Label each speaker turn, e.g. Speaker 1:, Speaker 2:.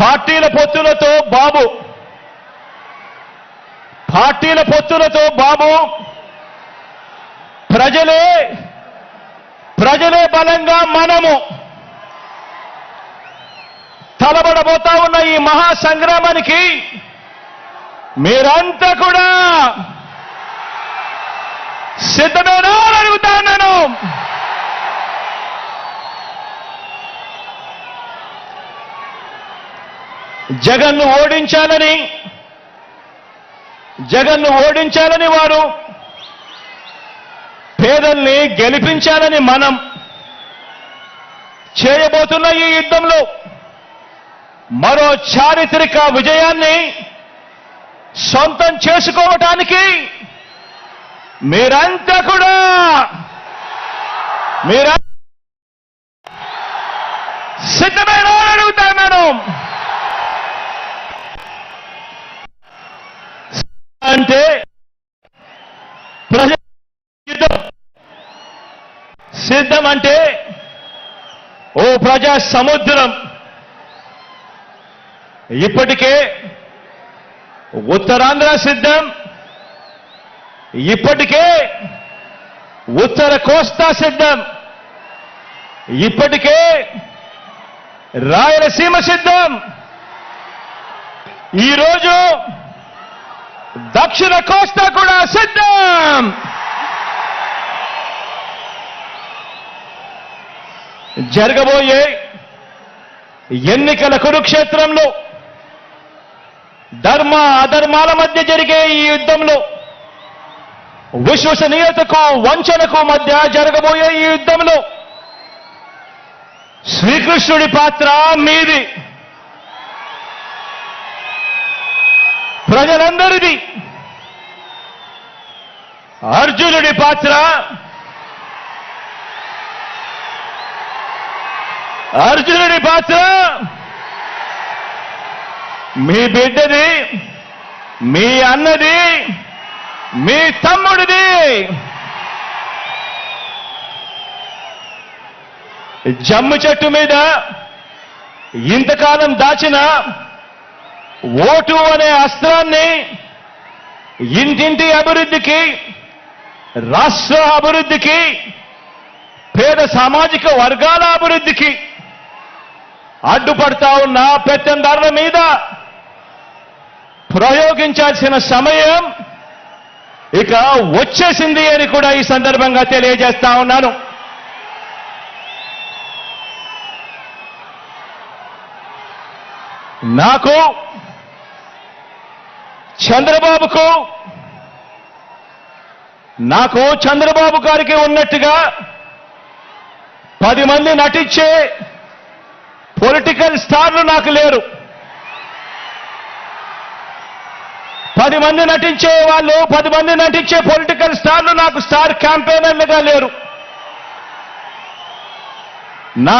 Speaker 1: పార్టీల పొత్తులతో బాబు. పార్టీల పొత్తులతో బాబు. ప్రజలే ప్రజలే బలంగా మనము. తలబడబోతా ఉన్న ఈ మహా సంగ్రామానికి మీరంతా కూడా సిద్ధమేనా అడుగుతాను అడుగుతా ఉన్నాను. జగన్ను ఓడించాలని జగన్ను ఓడించాలని వారు పేదల్ని గెలిపించాలని మనం చేయబోతున్న ఈ యుద్ధంలో మరో చారిత్రక విజయాన్ని సొంతం చేసుకోవటానికి మీరంతా కూడా మీరా సిద్ధమైన అడుగుతున్నాను అంటే ప్రజ సిద్ధం అంటే ఓ ప్రజా సముద్రం. ఇప్పటికే ఉత్తరాంధ్ర సిద్ధం. ఇప్పటికే ఉత్తర కోస్తా సిద్ధం. ఇప్పటికే రాయలసీమ సిద్ధం. ఈరోజు దక్షిణ కోస్తా కూడా సిద్ధం. జరగబోయే ఎన్నికల కురుక్షేత్రంలో ధర్మ అధర్మాల మధ్య జరిగే ఈ యుద్ధంలో విశ్వసనీయతకు వంచనకు మధ్య జరగబోయే ఈ యుద్ధంలో శ్రీకృష్ణుడి పాత్ర మీది. ప్రజలందరిది. అర్జునుడి పాత్ర. అర్జునుడి పాత్ర. మీ బిడ్డది మీ అన్నది మీ తమ్ముడిది. జమ్ము చెట్టు మీద ఇంతకాలం దాచిన ఓటు అనే అస్త్రాన్ని ఇంటింటి అభివృద్ధికి రాష్ట్ర అభివృద్ధికి పేద సామాజిక వర్గాల అభివృద్ధికి అడ్డుపడతా ఉన్న పెత్తందారుల మీద ప్రయోగించాల్సిన సమయం ఇక వచ్చేసింది అని కూడా ఈ సందర్భంగా తెలియజేస్తా ఉన్నాను. నాకు చంద్రబాబుకు నాకు చంద్రబాబు గారికి ఉన్నట్టుగా పది మంది నటించే పొలిటికల్ స్టార్లు నాకు లేరు. పది మంది నటించే వాళ్ళు పది మంది నటించే పొలిటికల్ స్టార్లు నాకు స్టార్ క్యాంపెయినర్లుగా లేరు. నా